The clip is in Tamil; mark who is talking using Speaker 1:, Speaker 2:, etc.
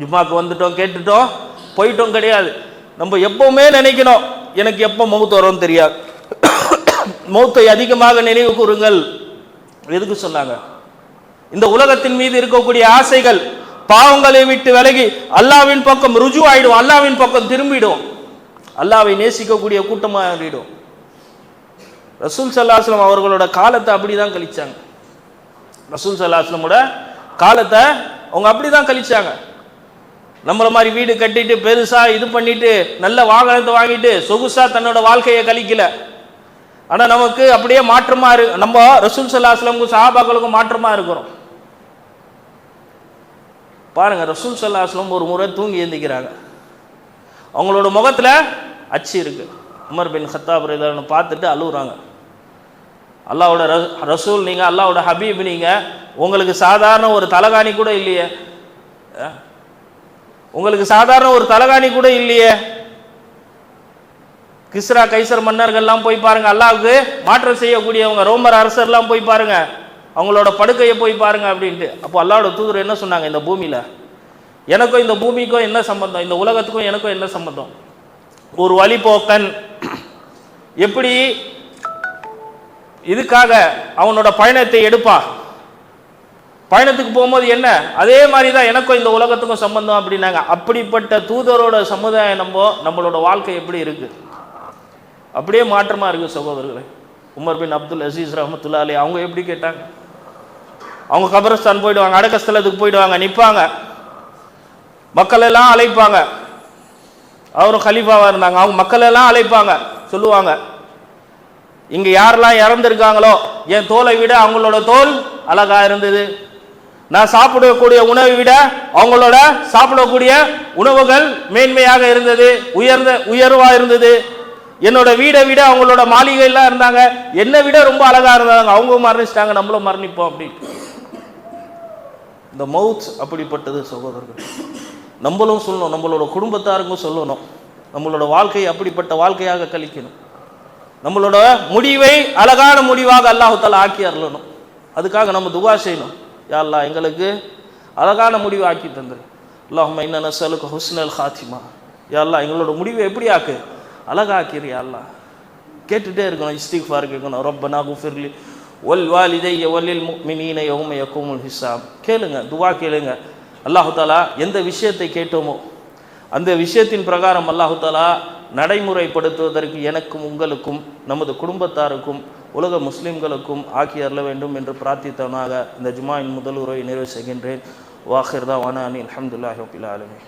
Speaker 1: ஜும்மாக்கு வந்துட்டோம் கேட்டுட்டோம் போயிட்டோம் கிடையாது. நம்ம எப்பவுமே நினைக்கணும் எனக்கு எப்போ மௌத்து வரும்னு தெரியாது. மௌத்தை அதிகமாக நினைவு கூறுங்கள். எதுக்கு சொன்னாங்க? இந்த உலகத்தின் மீது இருக்கக்கூடிய ஆசைகள் பாவங்களை விட்டு விலகி அல்லாவின் பக்கம் ருஜு ஆயிடும் அல்லாவின் பக்கம் திரும்பிடும் அல்லாவை நேசிக்கக்கூடிய கூட்டமாக ஆகிடும் ரசூல் சல்லாஸ்லம் அவர்களோட காலத்தை அப்படி தான் கழிச்சாங்க. ரசூல் சல்லாஸ்லமோட காலத்தை அவங்க அப்படி தான் கழிச்சாங்க. நம்மள மாதிரி வீடு கட்டிட்டு பெருசா இது பண்ணிட்டு நல்ல வாகனத்தை வாங்கிட்டு சொகுசா தன்னோட வாழ்க்கையை கழிக்கல. ஆனா நமக்கு அப்படியே மாற்றமா இரு நம்ம ரசூல் சல்லாஸ்லமுக்கும் சஹாபாக்களுக்கும் மாற்றமா இருக்கிறோம். பாருங்க ரசூல் சல்லாஸ்லம் ஒரு முறை தூங்கி எழுந்திக்கிறாங்க அவங்களோட முகத்துல அச்சு இருக்கு. உமர் பின் ஹத்தாப் ரலியல்லாஹு பார்த்துட்டு அழுகுறாங்க அல்லாவோட ரசூல் நீங்க அல்லாவோட ஹபீப் நீங்க உங்களுக்கு சாதாரண ஒரு தலகாணி கூட இல்லையே. உங்களுக்கு சாதாரண ஒரு தலகாணி கூட இல்லையே. கிஸ்ரா கைசர் மன்னர்கள்லாம் போய் பாருங்க. அல்லாவுக்கு மாற்றம் செய்யக்கூடியவங்க ரோமர் அரசர்லாம் போய் பாருங்க. அவங்களோட படுக்கையை போய் பாருங்க அப்படின்ட்டு. அப்போ அல்லாவோட தூதர் என்ன சொன்னாங்க இந்த பூமியில? எனக்கும் இந்த பூமிக்கும் என்ன சம்பந்தம்? இந்த உலகத்துக்கும் எனக்கும் என்ன சம்பந்தம்? ஒரு வழிபோக்கன் எப்படி? இதுக்காக அவனோட பயணத்தை எடுப்பான். பயணத்துக்கு போகும்போது என்ன? அதே மாதிரி தான் எனக்கும் இந்த உலகத்துக்கும் சம்பந்தம் அப்படின்னாங்க. அப்படிப்பட்ட தூதரோட சமுதாயம் நம்ம நம்மளோட வாழ்க்கை எப்படி இருக்கு? அப்படியே மாற்றமாக இருக்கு சகோதரர்களே. உமர் பின் அப்துல் அசீஸ் ரஹமத்துல்லா அலி அவங்க எப்படி கேட்டாங்க? அவங்க கபரஸ்தான் போயிடுவாங்க அடக்கஸ்தலத்துக்கு போயிடுவாங்க நிற்பாங்க மக்கள் எல்லாம் அழைப்பாங்க. அவரும் கலீஃபாவாக இருந்தாங்க. அவங்க மக்கள் எல்லாம் அழைப்பாங்க சொல்லுவாங்க. இங்கே யாரெல்லாம் இறந்துருக்காங்களோ என் தோலை விட அவங்களோட தோல் அழகா இருந்தது. நான் சாப்பிடக்கூடிய உணவை விட அவங்களோட சாப்பிடக்கூடிய உணவுகள் மேன்மையாக இருந்தது உயர்ந்த உயர்வா இருந்தது. என்னோட வீடை விட அவங்களோட மாளிகை எல்லாம் இருந்தாங்க. என்னை விட ரொம்ப அழகா இருந்தாங்க. அவங்க மரணிச்சிட்டாங்க நம்மளும் மரணிப்போம் அப்படின்ட்டு இந்த மவுத் அப்படிப்பட்டது சகோதரர்கள். நம்மளும் சொல்லணும் நம்மளோட குடும்பத்தாருக்கும் சொல்லணும். நம்மளோட வாழ்க்கையை அப்படிப்பட்ட வாழ்க்கையாக கழிக்கணும். நம்மளோட முடிவை அழகான முடிவாக அல்லாஹு தாலா ஆக்கி அருளணும். அதுக்காக நம்ம துவா செய்யணும். யா எங்களுக்கு அழகான முடிவு ஆக்கி தந்துரு. அல்லாஹும்ம என்னென்ன நஸ்அலுக ஹுஸ்னல் ஹாத்திமா யா எங்களோட முடிவை எப்படி ஆக்கு? அழகாக்கிரு யா கேட்டுகிட்டே இருக்கணும் இஸ்திக்ஃபார் கேட்கணும். ரப்பனா குஃபிர்லி ஒல் வாலிதைய ஒல்லில் மினீன யௌம யக்கூமுல் ஹிஸாம் கேளுங்க துவா கேளுங்க. அல்லாஹு தாலா எந்த விஷயத்தை கேட்டோமோ அந்த விஷயத்தின் பிரகாரம் அல்லாஹு தாலா நடைமுறைப்படுத்துவதற்கு எனக்கும் உங்களுக்கும் நமது குடும்பத்தாருக்கும் உலக முஸ்லீம்களுக்கும் ஆக்கி அருள வேண்டும் என்று பிரார்த்தித்தவனாக இந்த ஜுமாயின் முதல் உரையை நிறைவு செய்கின்றேன். வாஹிர்தா தான் வானா அலி அலமதுல்லாஹி ரபில் ஆலமீன்.